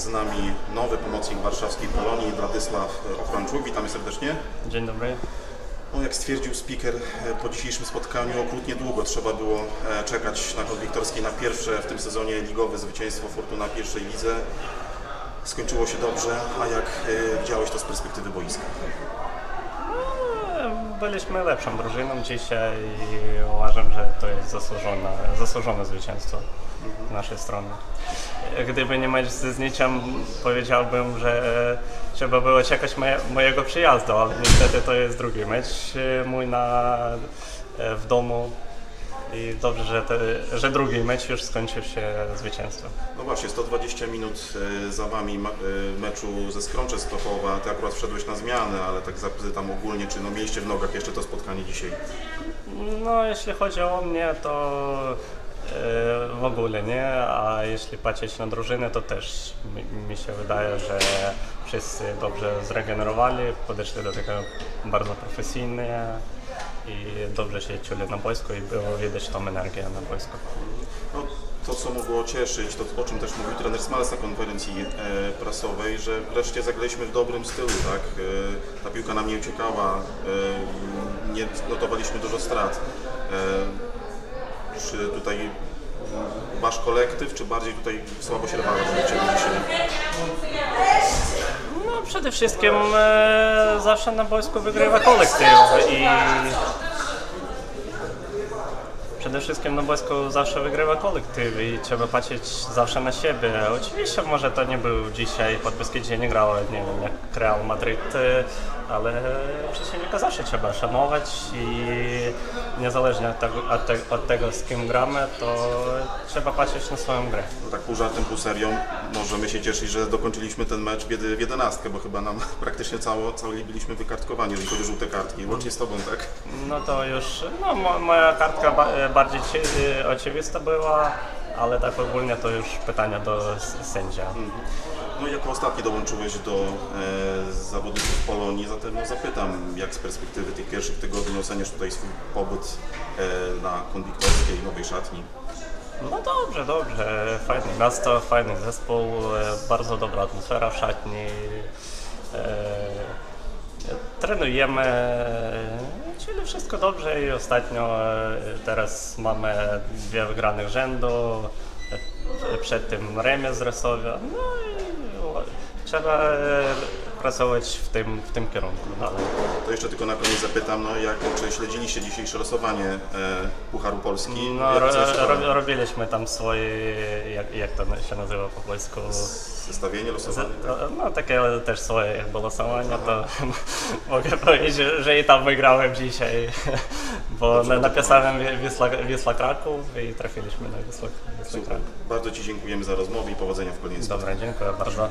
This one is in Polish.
Z nami nowy pomocnik warszawskiej Polonii, Władysław Ochronczuk. Witamy serdecznie. Dzień dobry. No, jak stwierdził speaker, e, po dzisiejszym spotkaniu okrutnie długo trzeba było e, czekać na Konwiktorskiej na pierwsze w tym sezonie ligowe zwycięstwo Fortuna pierwszej lidze. Skończyło się dobrze, a jak e, widziałeś to z perspektywy boiska? Byliśmy lepszą drużyną dzisiaj i uważam, że to jest zasłużone, zasłużone zwycięstwo z naszej strony. Gdyby nie mecz z Zniciem, powiedziałbym, że trzeba było czekać moje, mojego przyjazdu, ale niestety to jest drugi mecz e, mój na, e, w domu i dobrze, że, te, że drugi mecz już skończył się zwycięstwem. No właśnie, 120 minut e, za Wami ma- e, meczu ze Skrącze Stochowa. Ty akurat wszedłeś na zmianę, ale tak zapytam ogólnie, czy no mieliście w nogach jeszcze to spotkanie dzisiaj? No, jeśli chodzi o mnie, to e, w ogóle nie, a jeśli patrzeć na drużynę, to też mi, mi się wydaje, że wszyscy dobrze zregenerowali, podeszli do tego bardzo profesjonalnie i dobrze się czuli na boisku i było widać tą energię na boisku. No, to, co mogło cieszyć, to o czym też mówił trener Smales na konferencji e, prasowej, że wreszcie zagraliśmy w dobrym stylu, tak? E, ta piłka nam nie uciekała, e, nie notowaliśmy dużo strat. E, czy tutaj wasz kolektyw, czy bardziej tutaj słabo się? No, przede wszystkim e, zawsze na boisku wygrywa kolektyw i przede wszystkim na boisku zawsze wygrywa kolektyw i trzeba patrzeć zawsze na siebie. Oczywiście może to nie był dzisiaj, Podbeskidzie nie grało, nie wiem, jak Real Madryt, ale przeciwnika zawsze trzeba szanować i niezależnie od tego, od, te, od tego z kim gramy, to trzeba patrzeć na swoją grę. No tak pół żartem, pół serią, możemy się cieszyć, że dokończyliśmy ten mecz w, jedenastkę, bo chyba nam praktycznie cało, cali byliśmy wykartkowani, jeżeli chodzi o żółte kartki, łącznie z Tobą, tak? No to już, no mo, moja kartka e, bardziej ci, e, oczywista była, ale tak ogólnie to już pytania do s- sędzia. No i jako ostatni dołączyłeś do e, zawodników Polonii, zatem no, zapytam, jak z perspektywy tych pierwszych tygodni oceniasz tutaj swój pobyt e, na konwiktorskiej nowej szatni? No dobrze, dobrze, fajne miasto, fajny zespół, e, bardzo dobra atmosfera w szatni. E, trenujemy, czyli wszystko dobrze i ostatnio e, teraz mamy dwie wygranych rzędu, e, przed tym remis z Resowia, no i trzeba e, pracować w tym, w tym kierunku dalej. To jeszcze tylko na koniec zapytam, no jak, czy śledziliście dzisiejsze losowanie e, Pucharu Polski? No, jak ro, ro, robiliśmy tam swoje, jak, jak to się nazywa po polsku? zestawienie losowanie? Tak? No takie też swoje jakby losowania, to mogę powiedzieć, że- że i tam wygrałem dzisiaj, bo na- napisałem Wi- Wisła, Wisła Kraków i trafiliśmy na Wisła, Wisła Super. Kraków. Bardzo Ci dziękujemy za rozmowę i powodzenia w kolejnym Dobra, dziękuję bardzo.